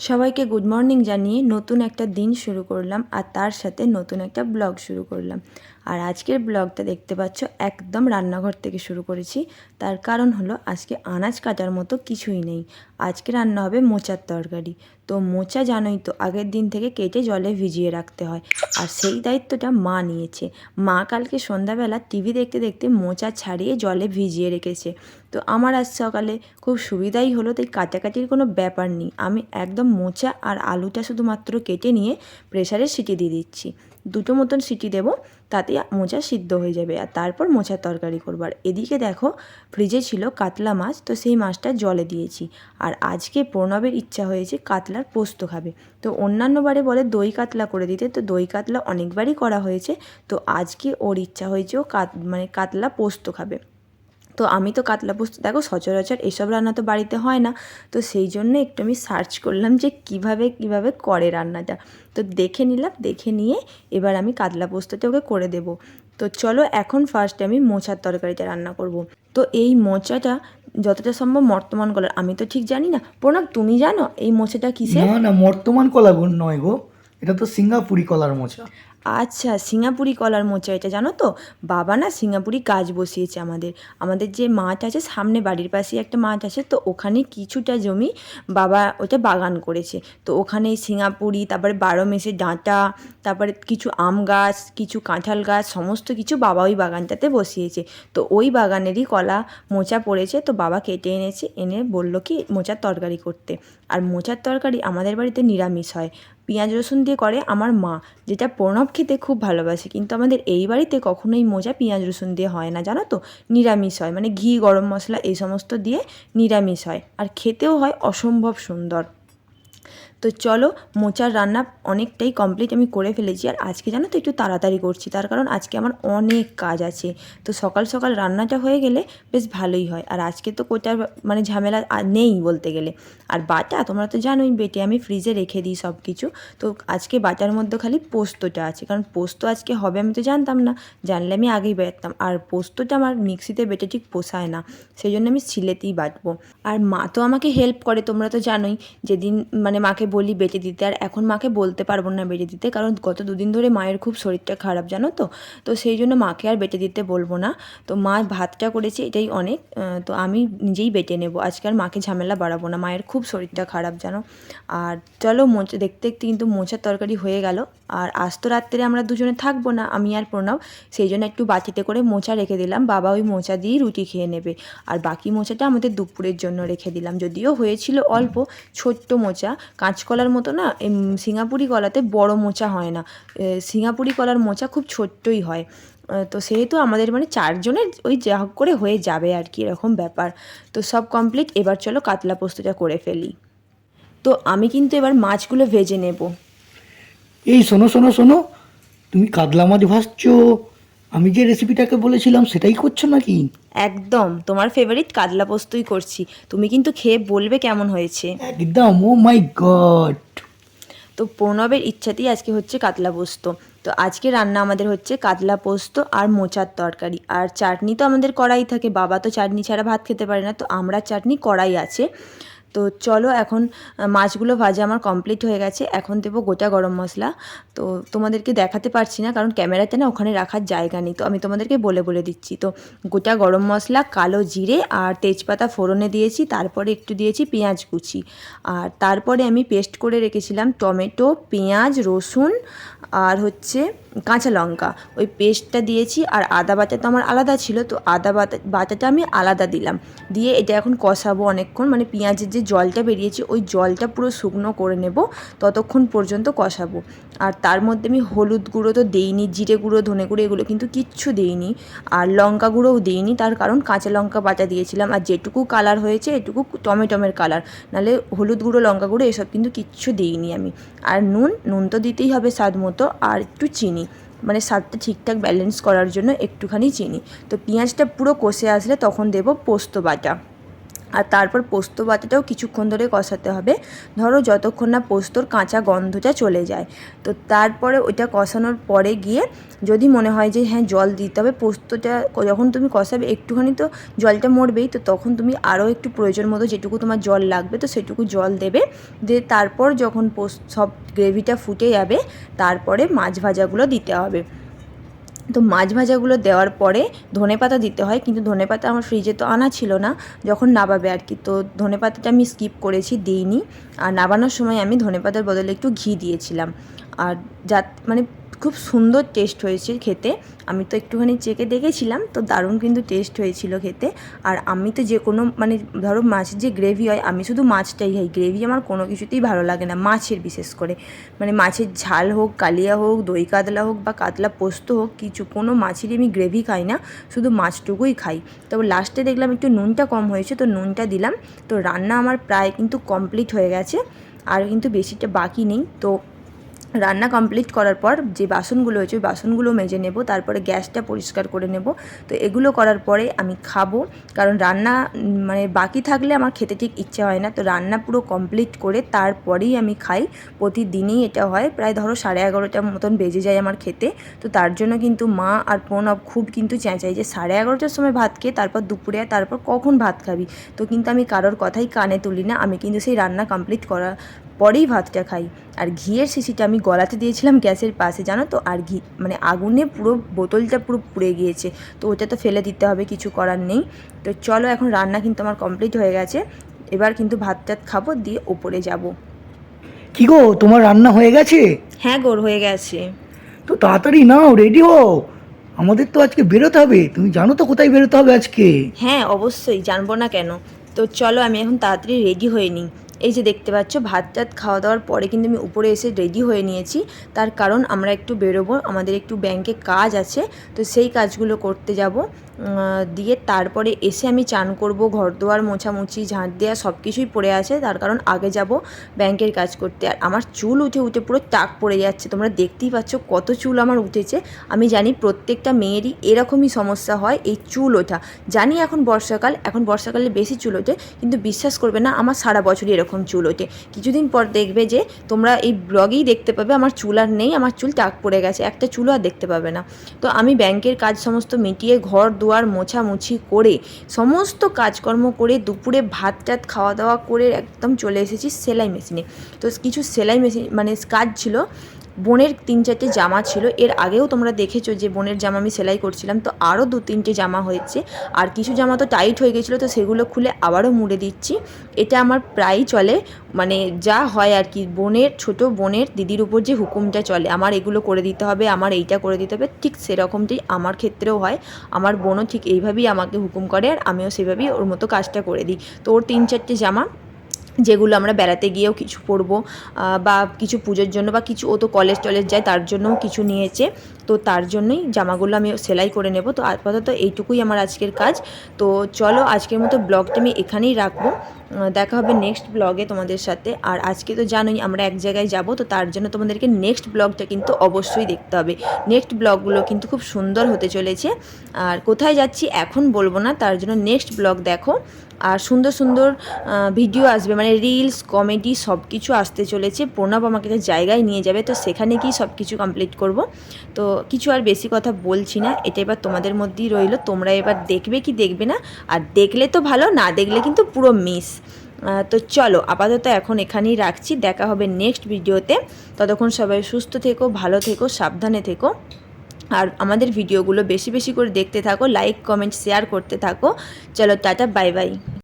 সবাইকে good morning জানিয়ে নতুন একটা দিন শুরু করলাম আর তার সাথে নতুন একটা ব্লগ শুরু করলাম। আর আজকের ব্লগটা দেখতে পাচ্ছ, একদম রান্নাঘর থেকে শুরু করেছি। তার কারণ হলো, আজকে আনাজ কাটার মতো কিছুই নেই। আজকে রান্না হবে মোচার তরকারি। তো মোচা জানোই তো, আগের দিন থেকে কেটে জলে ভিজিয়ে রাখতে হয়। আর সেই দায়িত্বটা মা নিয়েছে। মা কালকে সন্ধ্যাবেলা টিভি দেখতে দেখতে মোচা ছাড়িয়ে জলে ভিজিয়ে রেখেছে। তো আমার আজ সকালে খুব সুবিধাই হলো, তাই কাটাকাটির কোনো ব্যাপার নেই। আমি একদম মোচা আর আলুটা শুধুমাত্র কেটে নিয়ে প্রেসারে সিটি দিয়ে দিচ্ছি। দুটো মতন সিটি দেব, তাতে মোচা সিদ্ধ হয়ে যাবে আর তারপর মোচার তরকারি করব। আর এদিকে দেখো ফ্রিজে ছিল কাতলা মাছ, তো সেই মাছটা জলে দিয়েছি। আর আজকে প্রণবের ইচ্ছা হয়েছে কাতলার পোস্ত খাবে। তো অন্যান্য বারে বলে দই কাতলা করে দিতে, তো দই কাতলা অনেকবারই করা হয়েছে, তো আজকে ওর ইচ্ছা হয়েছে ও কাত মানে কাতলা পোস্ত খাবে। তো আমি তো কাতলা পোস্ত, দেখো সচরাচর এসব রান্না তো বাড়িতে হয় না। তো সেই জন্য একটু আমি সার্চ করলাম যে কীভাবে কীভাবে করে রান্নাটা। তো দেখে নিলাম, দেখে নিয়ে এবার আমি কাতলা পোস্তটা ওকে করে দেব। তো চলো এখন ফার্স্টে আমি মোচার তরকারিটা রান্না করব। তো এই মোচাটা যতটা সম্ভব বর্তমান কলার, আমি তো ঠিক জানি না। প্রণব, তুমি জানো এই মোচাটা কিসের? না না, বর্তমান কলা নয় গো। এটা তো সিঙ্গাপুরি কলার মোচা। আচ্ছা সিঙ্গাপুরি কলার মোচা এটা, জানো তো? বাবা না সিঙ্গাপুরি গাছ বসিয়েছে আমাদের। আমাদের যে মাঠ আছে, সামনে বাড়ির পাশে একটা মাঠ আছে, তো ওখানে কিছুটা জমি বাবা ওটা বাগান করেছে। তো ওখানে সিঙ্গাপুরি, তারপরে বারো মেসে ডাঁটা, তারপরে কিছু আম গাছ, কিছু কাঁঠাল গাছ, সমস্ত কিছু বাবা ওই বাগানটাতে বসিয়েছে। তো ওই বাগানেরই কলা মোচা পড়েছে, তো বাবা কেটে এনেছে, এনে বলল কি, মোচার তরকারি করতে। আর মোচার তরকারি আমাদের বাড়িতে নিরামিষ হয়। পেঁয়াজ রসুন দিয়ে করে আমার মা, যেটা প্রণব খেতে খুব ভালোবাসে। কিন্তু আমাদের এই বাড়িতে কখনোই মোজা পেঁয়াজ রসুন দিয়ে হয় না, জানো তো? নিরামিষ হয় মানে ঘি, গরম মশলা এই সমস্ত দিয়ে নিরামিষ হয়। আর খেতেও হয় অসম্ভব সুন্দর। তো চলো মোচার রান্না অনেকটাই কমপ্লিট আমি করে ফেলেছি আর আজকে জানো তো একটু তাড়াতাড়ি করছি, তার কারণ আজকে আমার অনেক কাজ আছে। তো সকাল সকাল রান্নাটা হয়ে গেলে বেশ ভালোই হয়। আর আজকে তো কোটার মানে ঝামেলা নেই বলতে গেলে। আর বাটা তোমরা তো জানোই বেটে আমি ফ্রিজে রেখে দিই সব কিছু তো আজকে বাটার মধ্যে খালি পোস্তটা আছে, কারণ পোস্ত আজকে হবে আমি তো জানতাম না। জানলে আমি আগেই বেরতাম। আর পোস্তটা আমার মিক্সিতে বেটে ঠিক পোষায় না। সেই জন্য আমি সিলেতেই বাটবো। আর মা তো আমাকে হেল্প করে, তোমরা তো জানোই। যেদিন মানে মাকে বলি বেটে দিতে, আর এখন মাকে বলতে পারব না বেটে দিতে, কারণ গত দুদিন ধরে মায়ের খুব শরীরটা খারাপ, জানো তো? তো সেই জন্য মাকে আর বেটে দিতে বলব না। তো মা ভাতটা করেছে, এটাই অনেক তো আমি নিজেই বেটে নেব। আজকে আর মাকে ঝামেলা বাড়াবো না, মায়ের খুব শরীরটা খারাপ, জানো? আর চলো মোচা, দেখতে দেখতে কিন্তু মোচার তরকারি হয়ে গেল। আর আজ তো রাত্রে আমরা দুজনে থাকব না, আমি আর প্রণব, সেই জন্য একটু বাটিতে করে মোচা রেখে দিলাম, বাবা ওই মোচা দিয়েই রুটি খেয়ে নেবে। আর বাকি মোচাটা আমাদের দুপুরের জন্য রেখে দিলাম, যদিও হয়েছিল অল্প, ছোট্ট মোচা কাঁচকলার মতো না সিঙ্গাপুরি কলাতে বড় মোচা হয় না। সিঙ্গাপুরি কলার মোচা খুব ছোট্টই হয়। তো সেহেতু আমাদের মানে চারজনের ওই যা করে হয়ে যাবে আর কি এরকম ব্যাপার। তো সব কমপ্লিট এবার চলো কাতলা পোস্তটা করে ফেলি। তো আমি কিন্তু এবার মাছগুলো ভেজে নেব। এই শোনো শোনো শোনো, তুমি কাতলা মাছ ভাজছো। আমি যে রেসিপিটাকে বলেছিলাম সেটাই করছ নাকি? একদম। তোমার ফেভারিট কাতলা পোস্তই করছি। তুমি কিন্তু খেয়ে বলবে কেমন হয়েছে। একদম ও মাই গড তো প্রণবের ইচ্ছাতেই আজকে হচ্ছে কাতলা পোস্ত। তো আজকে রান্না আমাদের হচ্ছে কাতলা পোস্ত আর মোচার তরকারি। আর চাটনি তো আমাদের কড়াই থাকে। বাবা তো চাটনি ছাড়া ভাত খেতে পারে না। তো আমরা চাটনি কড়াই আছে। তো চলো এখন মাছগুলো ভাজা আমার কমপ্লিট হয়ে গেছে। এখন দেবো গোটা গরম মশলা। তো তোমাদেরকে দেখাতে পারছি না, কারণ ক্যামেরাতে না ওখানে রাখার জায়গা নেই। তো আমি তোমাদেরকে বলে বলে দিচ্ছি। তো গোটা গরম মশলা, কালো জিরে আর তেজপাতা ফোড়নে দিয়েছি, তারপরে একটু দিয়েছি পেঁয়াজ কুচি। আর তারপরে আমি পেস্ট করে রেখেছিলাম টমেটো, পেঁয়াজ, রসুন আর হচ্ছে কাঁচা লঙ্কা। ওই পেস্টটা দিয়েছি আর আদা বাটা তো আমার আলাদা ছিল, তো আদা বাটা, বাটাটা আমি আলাদা দিলাম। দিয়ে এটা এখন কষাবো অনেকক্ষণ মানে পেঁয়াজের যে জলটা বেরিয়েছে, ওই জলটা পুরো শুকনো করে নেব, ততক্ষণ পর্যন্ত কষাবো। আর তার মধ্যে আমি হলুদ গুঁড়ো তো দেইনি, জিরে গুঁড়ো, ধনে গুঁড়ো, এগুলো কিন্তু কিচ্ছু দেইনি। আর লঙ্কা গুঁড়োও দেইনি, তার কারণ কাঁচা লঙ্কা বাটা দিয়েছিলাম। আর যেটুকু কালার হয়েছে, এটুকু টমেটোমের কালার। নাহলে হলুদ গুঁড়ো, লঙ্কা গুঁড়ো, এসব কিন্তু কিচ্ছু দেইনি আমি। আর নুন নুন তো দিতেই হবে স্বাদ মতো, আর একটু চিনি। মানে স্বাদটা ঠিকঠাক ব্যালেন্স করার জন্য একটুখানি চিনি। তো পেঁয়াজটা পুরো কষে আসলে তখন দেব পোস্ত বাটা। আর তারপর পোস্ত বাটাটাও কিছুক্ষণ ধরে কষাতে হবে। ধরো যতক্ষণ না পোস্তর কাঁচা গন্ধটা চলে যায়। তো তারপরে ওইটা কষানোর পরে গিয়ে যদি মনে হয় যে হ্যাঁ জল দিতে হবে, পোস্তটা যখন তুমি কষাবে, একটুখানি তো জলটা মরবেই, তো তখন তুমি আরও একটু প্রয়োজন মতো যেটুকু তোমার জল লাগবে, তো সেটুকু জল দেবে। দিয়ে তারপর যখন পোস্ত সব গ্রেভিটা ফুটে যাবে, তারপরে মাছ ভাজাগুলো দিতে হবে। তো মাছ ভাজাগুলো দেওয়ার পরে ধনে পাতা দিতে হয়, কিন্তু ধনে পাতা আমার ফ্রিজে তো আনা ছিল না, যখন নাবাবে আর কি। তো ধনে পাতাটা আমি স্কিপ করেছি, দিইনি। আর নাবানোর সময় আমি ধনে পাতার বদলে একটু ঘি দিয়েছিলাম। আর যা মানে খুব সুন্দর টেস্ট হয়েছে খেতে। আমি তো একটুখানি চেকে দেখেছিলাম, তো দারুণ কিন্তু টেস্ট হয়েছিল খেতে। আর আমি তো যে কোনো মানে ধরো মাছের যে গ্রেভি হয়, আমি শুধু মাছটাই খাই। গ্রেভি আমার কোনো কিছুতেই ভালো লাগে না, মাছের বিশেষ করে। মানে মাছের ঝাল হোক, কালিয়া হোক, দই কাতলা হোক বা কাতলা পোস্ত হোক, কিছু কোনো মাছেরই আমি গ্রেভি খাই না, শুধু মাছটুকুই খাই। তবে লাস্টে দেখলাম একটু নুনটা কম হয়েছে, তো নুনটা দিলাম। তো রান্না আমার প্রায় কিন্তু কমপ্লিট হয়ে গেছে, আর কিন্তু বেশিটা বাকি নেই। তো রান্না কমপ্লিট করার পর যে বাসনগুলো হয়েছে ওই বাসনগুলো মেজে নেব, তারপরে গ্যাসটা পরিষ্কার করে নেব। তো এগুলো করার পরে আমি খাব। কারণ রান্না মানে বাকি থাকলে আমার খেতে ঠিক ইচ্ছা হয় না। তো রান্না পুরো কমপ্লিট করে তারপরেই আমি খাই। প্রতিদিনই এটা হয়। প্রায় ধরো সাড়ে এগারোটার মতন বেজে যায় আমার খেতে। তো তার জন্য কিন্তু মা আর প্রণব খুব কিন্তু চেঁচাই যে সাড়ে এগারোটার সময় ভাত খেয়ে তারপর দুপুরে তারপর কখন ভাত খাবি? তো কিন্তু আমি কারোর কথাই কানে তুলি না। আমি কিন্তু সেই রান্না কমপ্লিট করার পরেই ভাতটা খাই। আর ঘিয়ের শিশিটা আমি গলাতে দিয়েছিলাম গ্যাসের পাশে জানো তো? আর ঘি মানে আগুনে পুরো বোতলটা পুরো পুড়ে গিয়েছে। তো ওটা তো ফেলে দিতে হবে কিছু করার নেই। তো চলো এখন রান্না কিন্তু আমার কমপ্লিট হয়ে গেছে। এবার কিন্তু ভাত টাত খাব দিয়ে ওপরে যাব। কি গো তোমার রান্না হয়ে গেছে? হ্যাঁ গোর হয়ে গেছে। তো তাড়াতাড়ি নাও রেডি হও। আমাদের তো আজকে বেরোতে হবে। তুমি জানো তো কোথায় বেরোতে হবে আজকে? হ্যাঁ অবশ্যই জানব না কেন। তো চলো আমি এখন তাড়াতাড়ি রেডি হয়ে নিই। এই যে দেখতে পাচ্ছ ভাত টাত খাওয়া দাওয়ার পরে কিন্তু আমি উপরে এসে রেডি হয়ে নিয়েছি। তার কারণ আমরা একটু বেরোবো, আমাদের একটু ব্যাংকে কাজ আছে, তো সেই কাজগুলো করতে যাব। দিয়ে তারপরে এসে আমি চান করব ঘর দোয়ার মোছামুছি, ঝাঁট দেওয়া সব কিছুই পড়ে আছে। তার কারণ আগে যাব ব্যাংকের কাজ করতে। আর আমার চুল উঠে উঠে পুরো টাক পড়ে যাচ্ছে, তোমরা দেখতেই পাচ্ছ কত চুল আমার উঠেছে। আমি জানি প্রত্যেকটা মেয়েরই এরকমই সমস্যা হয় এই চুল ওঠা। জানি এখন বর্ষাকাল, এখন বর্ষাকালে বেশি চুল ওঠে, কিন্তু বিশ্বাস করবে না, আমার সারা বছরই এরকম চুল ওঠে। কিছুদিন পর দেখবে যে তোমরা এই ব্লগেই দেখতে পাবে আমার চুল আর নেই, আমার চুল টাক পড়ে গেছে, একটা চুলও আর দেখতে পাবে না। তো আমি ব্যাংকের কাজ সমস্ত মিটিয়ে ঘর দুয়ার মোছামুছি করে সমস্ত কাজকর্ম করে দুপুরে ভাত টাত খাওয়া দাওয়া করে একদম চলে এসেছি সেলাই মেশিনে। তো কিছু সেলাই মেশিন মানে কাজ ছিল বোনের তিন চারটে জামা ছিল। এর আগেও তোমরা দেখেছ যে বোনের জামা আমি সেলাই করছিলাম। তো আরও দু তিনটে জামা হয়েছে। আর কিছু জামা তো টাইট হয়ে গেছিল, তো সেগুলো খুলে আবারও মুড়ে দিচ্ছি। এটা আমার প্রায়ই চলে। মানে যা হয় আর কি, বোনের, ছোট বোনের দিদির উপর যে হুকুমটা চলে, আমার এগুলো করে দিতে হবে, আমার এইটা করে দিতে হবে, ঠিক সেরকমটাই আমার ক্ষেত্রেও হয়। আমার বোনও ঠিক এইভাবেই আমাকে হুকুম করে, আর আমিও সেভাবেই ওর মতো কাজটা করে দিই। তো ওর তিন চারটে জামা যেগুলো আমরা বেড়াতে গিয়েও কিছু পরবো বা কিছু পুজোর জন্য, বা কিছু ও তো কলেজ টলেজ যায়, তার জন্যও কিছু নিয়েছে। তো তার জন্যই জামাগুলো আমি সেলাই করে নেব। তো আপাতত এইটুকুই আমার আজকের কাজ। তো চলো আজকের মতো ব্লগটা আমি এখানেই রাখব। দেখা হবে নেক্সট ব্লগে তোমাদের সাথে। আর আজকে তো জানোই আমরা এক জায়গায় যাব, তো তার জন্য তোমাদেরকে নেক্সট ব্লগটা কিন্তু অবশ্যই দেখতে হবে। নেক্সট ব্লগগুলো কিন্তু খুব সুন্দর হতে চলেছে। আর কোথায় যাচ্ছি এখন বলব না, তার জন্য নেক্সট ব্লগ দেখো। আর সুন্দর সুন্দর ভিডিও আসবে মানে রিলস কমেডি সব কিছু আসতে চলেছে। প্রণব আমাকে একটা জায়গায় নিয়ে যাবে, তো সেখানে গিয়ে সব কিছু কমপ্লিট করব। তো কিছু আর বেশি কথা বলছি না, এটা এবার তোমাদের মধ্যেই রইল। তোমরা এবার দেখবে কি দেখবে না, আর দেখলে তো ভালো, না দেখলে কিন্তু পুরো মিস তো চলো, আপাতত এখন এখানেই রাখছি। দেখা হবে নেক্সট ভিডিওতে ততক্ষণ সবাই সুস্থ থেকো, ভালো থেকো, সাবধানে থেকো। আর আমাদের ভিডিওগুলো বেশি বেশি করে দেখতে থাকো লাইক কমেন্ট শেয়ার করতে থাকো। চলো, টাটা বাই বাই